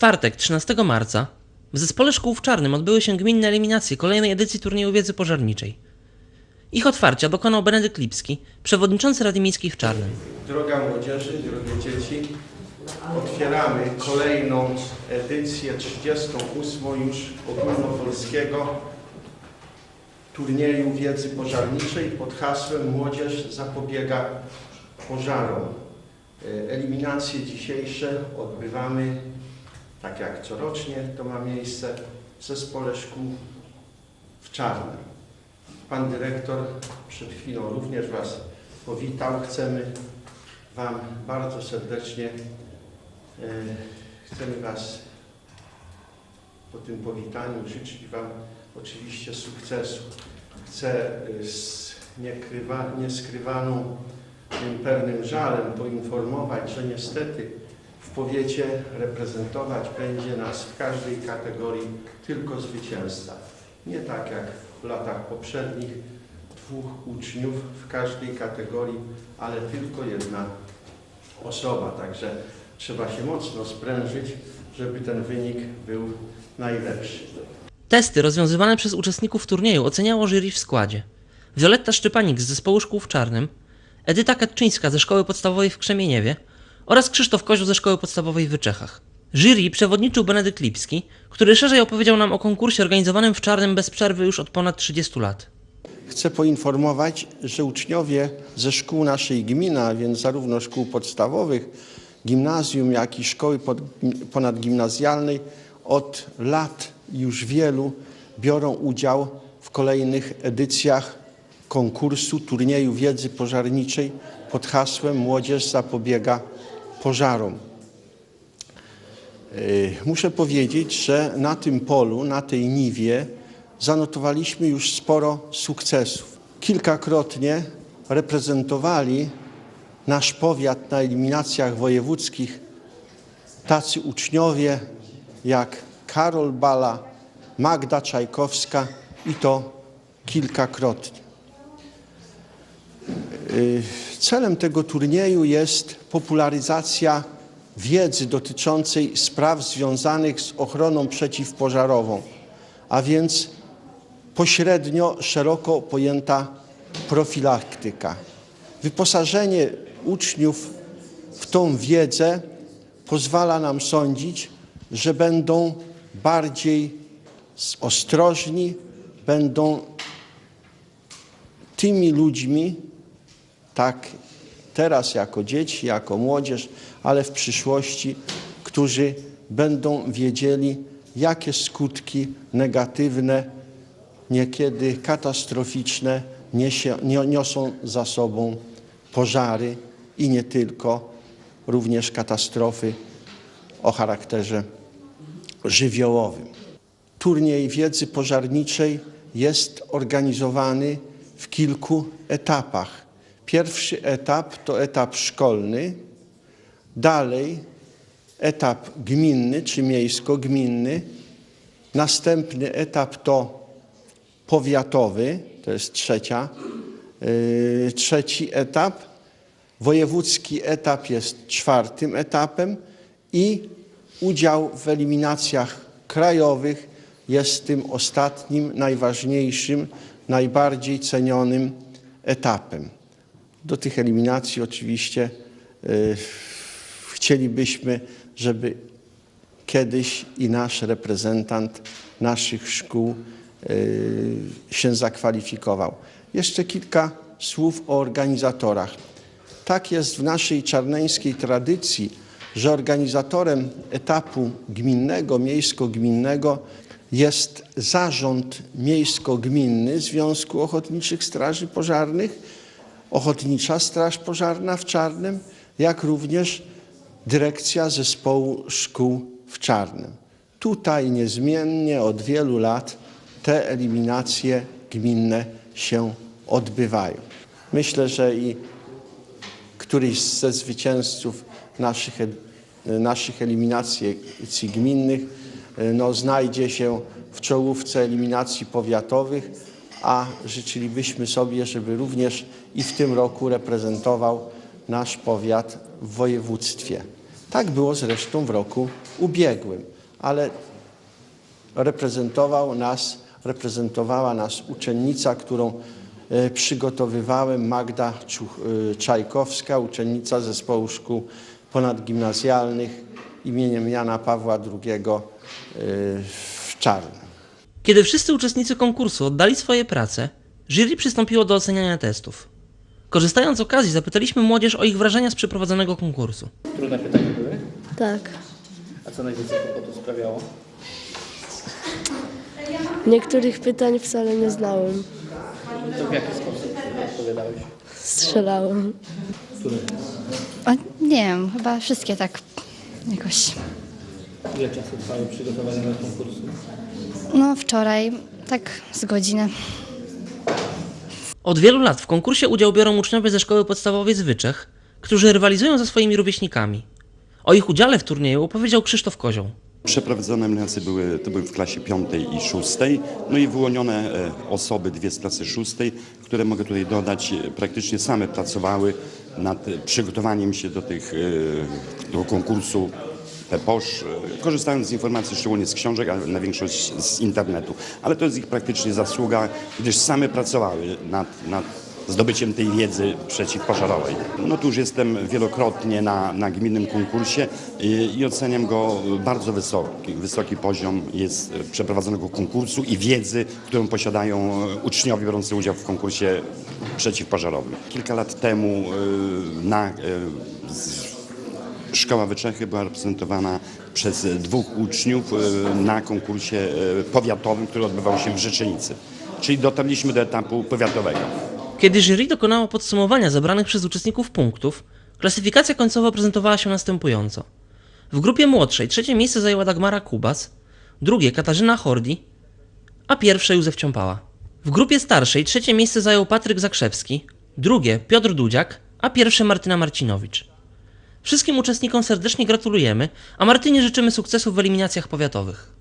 czwartek, 13 marca, w zespole szkół w Czarnym odbyły się gminne eliminacje kolejnej edycji turnieju wiedzy pożarniczej. Ich otwarcia dokonał Benedykt Lipski, przewodniczący Rady Miejskiej w Czarnym. Droga młodzieży, drogie dzieci, otwieramy kolejną edycję 38 już ogólnopolskiego turnieju wiedzy pożarniczej pod hasłem Młodzież zapobiega pożarom. E, Eliminacje dzisiejsze odbywamy, tak jak corocznie to ma miejsce, w zespole szkół w Czarnym. Pan dyrektor przed chwilą również Was powitał. Chcemy Wam bardzo serdecznie, e, chcemy Was po tym powitaniu życzyć Wam oczywiście sukcesu. Chcę e, z niekrywa, nieskrywaną pewnym żalem poinformować, że niestety w powiecie reprezentować będzie nas w każdej kategorii tylko zwycięzca. Nie tak jak w latach poprzednich, dwóch uczniów w każdej kategorii, ale tylko jedna osoba. Także trzeba się mocno sprężyć, żeby ten wynik był najlepszy. Testy rozwiązywane przez uczestników turnieju oceniało jury w składzie. Wioletta Szczypanik z zespołu szkół w Czarnym, Edyta Katczyńska ze szkoły podstawowej w Krzemieniewie oraz Krzysztof Kozioł ze szkoły podstawowej w Wyczechach. Jury przewodniczył Benedykt Lipski, który szerzej opowiedział nam o konkursie organizowanym w Czarnym bez przerwy już od ponad 30 lat. Chcę poinformować, że uczniowie ze szkół naszej gminy, a więc zarówno szkół podstawowych, gimnazjum, jak i szkoły pod, ponadgimnazjalnej od lat już wielu biorą udział w kolejnych edycjach konkursu turnieju wiedzy pożarniczej pod hasłem Młodzież zapobiega pożarom. Yy, Muszę powiedzieć, że na tym polu, na tej niwie zanotowaliśmy już sporo sukcesów. Kilkakrotnie reprezentowali nasz powiat na eliminacjach wojewódzkich tacy uczniowie jak Karol Bala, Magda Czajkowska i to kilkakrotnie. Celem tego turnieju jest popularyzacja wiedzy dotyczącej spraw związanych z ochroną przeciwpożarową, a więc pośrednio szeroko pojęta profilaktyka. Wyposażenie uczniów w tą wiedzę pozwala nam sądzić, że będą bardziej ostrożni, będą tymi ludźmi, tak teraz jako dzieci, jako młodzież, ale w przyszłości, którzy będą wiedzieli, jakie skutki negatywne, niekiedy katastroficzne niesie, nie- niosą za sobą pożary i nie tylko, również katastrofy o charakterze żywiołowym. Turniej wiedzy pożarniczej jest organizowany w kilku etapach. Pierwszy etap to etap szkolny, dalej etap gminny czy miejsko-gminny, następny etap to powiatowy, to jest trzecia, yy, trzeci etap, wojewódzki etap jest czwartym etapem i udział w eliminacjach krajowych jest tym ostatnim, najważniejszym, najbardziej cenionym etapem. Do tych eliminacji oczywiście y, chcielibyśmy, żeby kiedyś i nasz reprezentant naszych szkół y, się zakwalifikował. Jeszcze kilka słów o organizatorach. Tak jest w naszej czarneńskiej tradycji, że organizatorem etapu gminnego, miejsko-gminnego jest zarząd miejsko-gminny Związku Ochotniczych Straży Pożarnych, Ochotnicza Straż Pożarna w Czarnym, jak również dyrekcja zespołu szkół w Czarnym. Tutaj niezmiennie od wielu lat te eliminacje gminne się odbywają. Myślę, że i któryś ze zwycięzców naszych, naszych eliminacji gminnych e, no, znajdzie się w czołówce eliminacji powiatowych, a życzylibyśmy sobie, żeby również i w tym roku reprezentował nasz powiat w województwie. Tak było zresztą w roku ubiegłym, ale reprezentował nas, reprezentowała nas uczennica, którą e, przygotowywałem, Magda e, Czajkowska, uczennica zespołu szkół ponadgimnazjalnych imieniem Jana Pawła II e, w Czarnym. Kiedy wszyscy uczestnicy konkursu oddali swoje prace, jury przystąpiło do oceniania testów. Korzystając z okazji, zapytaliśmy młodzież o ich wrażenia z przeprowadzonego konkursu. Trudne pytania były? Tak. A co najwięcej kłopotu sprawiało? Niektórych pytań wcale nie znałem. To w jaki sposób odpowiadałeś? Strzelałem. Który? O, nie wiem, chyba wszystkie tak jakoś. Ile czasu trwały przygotowania do konkursu? No wczoraj tak z godzinę. Od wielu lat w konkursie udział biorą uczniowie ze szkoły podstawowej z Wyczech, którzy rywalizują ze swoimi rówieśnikami. O ich udziale w turnieju opowiedział Krzysztof Kozioł. Przeprowadzone eliminacje były, to były w klasie piątej i szóstej, no i wyłonione e, osoby, dwie z klasy szóstej, które mogę tutaj dodać, e, praktycznie same pracowały nad e, przygotowaniem się do tych, do konkursu PEPOSZ, e, korzystając z informacji szczególnie z książek, a na większość z internetu. Ale to jest ich praktycznie zasługa, gdyż same pracowały nad, nad zdobyciem tej wiedzy przeciwpożarowej. No tu już jestem wielokrotnie na, na gminnym konkursie i, i oceniam go bardzo wysoki. Wysoki poziom jest e, przeprowadzonego konkursu i wiedzy, którą posiadają e, uczniowie biorący udział w konkursie przeciwpożarowym. Kilka lat temu e, na e, z- Szkoła Wyczechy była reprezentowana przez dwóch uczniów e, na konkursie e, powiatowym, który odbywał się w Rzeczenicy. Czyli dotarliśmy do etapu powiatowego. Kiedy jury dokonało podsumowania zebranych przez uczestników punktów, klasyfikacja końcowa prezentowała się następująco. W grupie młodszej trzecie miejsce zajęła Dagmara Kubas, drugie Katarzyna Hordi, a pierwsze Józef Ciąpała. W grupie starszej trzecie miejsce zajął Patryk Zakrzewski, drugie Piotr Dudziak, a pierwsze Martyna Marcinowicz. Wszystkim uczestnikom serdecznie gratulujemy, a Martynie życzymy sukcesów w eliminacjach powiatowych.